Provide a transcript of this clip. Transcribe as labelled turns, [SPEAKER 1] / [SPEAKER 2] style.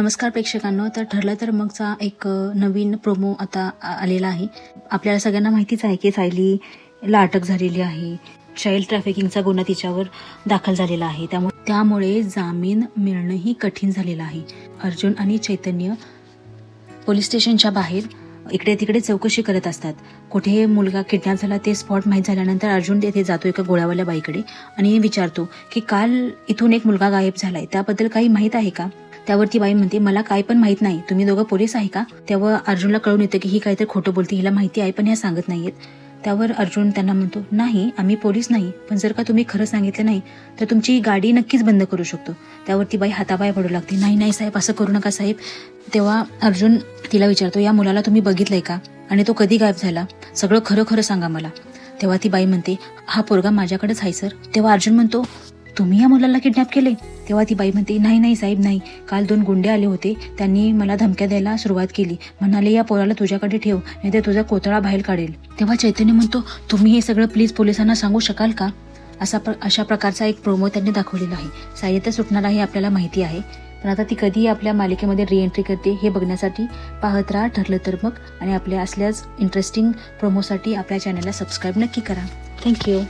[SPEAKER 1] नमस्कार प्रेक्षकांनो तर ठरलं तर मगचा एक नवीन प्रोमो आता आ- आलेला आहे. आपल्याला सगळ्यांना माहितीच आहे की सायलीला अटक झालेली आहे. चाइल्ड ट्रॅफिकिंगचा गुन्हा तिच्यावर दाखल झालेला आहे. त्यामुळे त्यामुळे जामीन मिळणंही कठीण झालेलं आहे. अर्जुन आणि चैतन्य पोलीस स्टेशनच्या बाहेर इकडे तिकडे चौकशी करत असतात. कुठे मुलगा किडनॅप झाला ते स्पॉट माहीत झाल्यानंतर अर्जुन तेथे जातो एका गोळ्यावाल्या बाईकडे आणि विचारतो की काल इथून एक मुलगा गायब झालाय त्याबद्दल काही माहीत आहे का? त्यावर ती बाई म्हणते मला काय पण माहीत नाही. तुम्ही दोघं पोलीस आहे का? तेव्हा अर्जुनला कळून येतं की ही काहीतरी खोटं बोलते. हिला माहिती आहे पण ह्या सांगत नाहीयेत. त्यावर अर्जुन त्यांना म्हणतो नाही आम्ही पोलीस नाही पण जर का तुम्ही खरं सांगितलं नाही तर तुमची गाडी नक्कीच बंद करू शकतो. त्यावर ती बाई हातापाय पडू लागते. नाही नाही साहेब असं करू नका साहेब. तेव्हा अर्जुन तिला विचारतो या मुलाला तुम्ही बघितलंय का? आणि तो कधी गायब झाला? सगळं खरं खरं सांगा मला. तेव्हा ती बाई म्हणते हा पोरगा माझ्याकडेच आहे सर. तेव्हा अर्जुन म्हणतो तुम्ही या मुलाला किडनॅप केले तेव्हा ती बाई म्हणते नाही नाही साहेब नाही. काल दोन गुंडे आले होते. त्यांनी मला धमक्या द्यायला सुरुवात केली. म्हणाले या पोराला तुझ्याकडे ठेव नाही तर तुझा कोतळा बाहेर काढेल. तेव्हा चैतन्य म्हणतो तुम्ही हे सगळं प्लीज पोलिसांना सांगू शकाल का? असा प्र अशा प्रकारचा एक प्रोमो त्यांनी दाखवलेला आहे. साहित्य सुटणार आहे आपल्याला माहिती आहे. पण आता ती कधीही आपल्या मालिकेमध्ये रिएंट्री करते हे बघण्यासाठी पाहत राहा ठरलं तर मग. आणि आपल्या असल्याच इंटरेस्टिंग प्रोमोसाठी आपल्या चॅनलला सबस्क्राईब नक्की करा. थँक्यू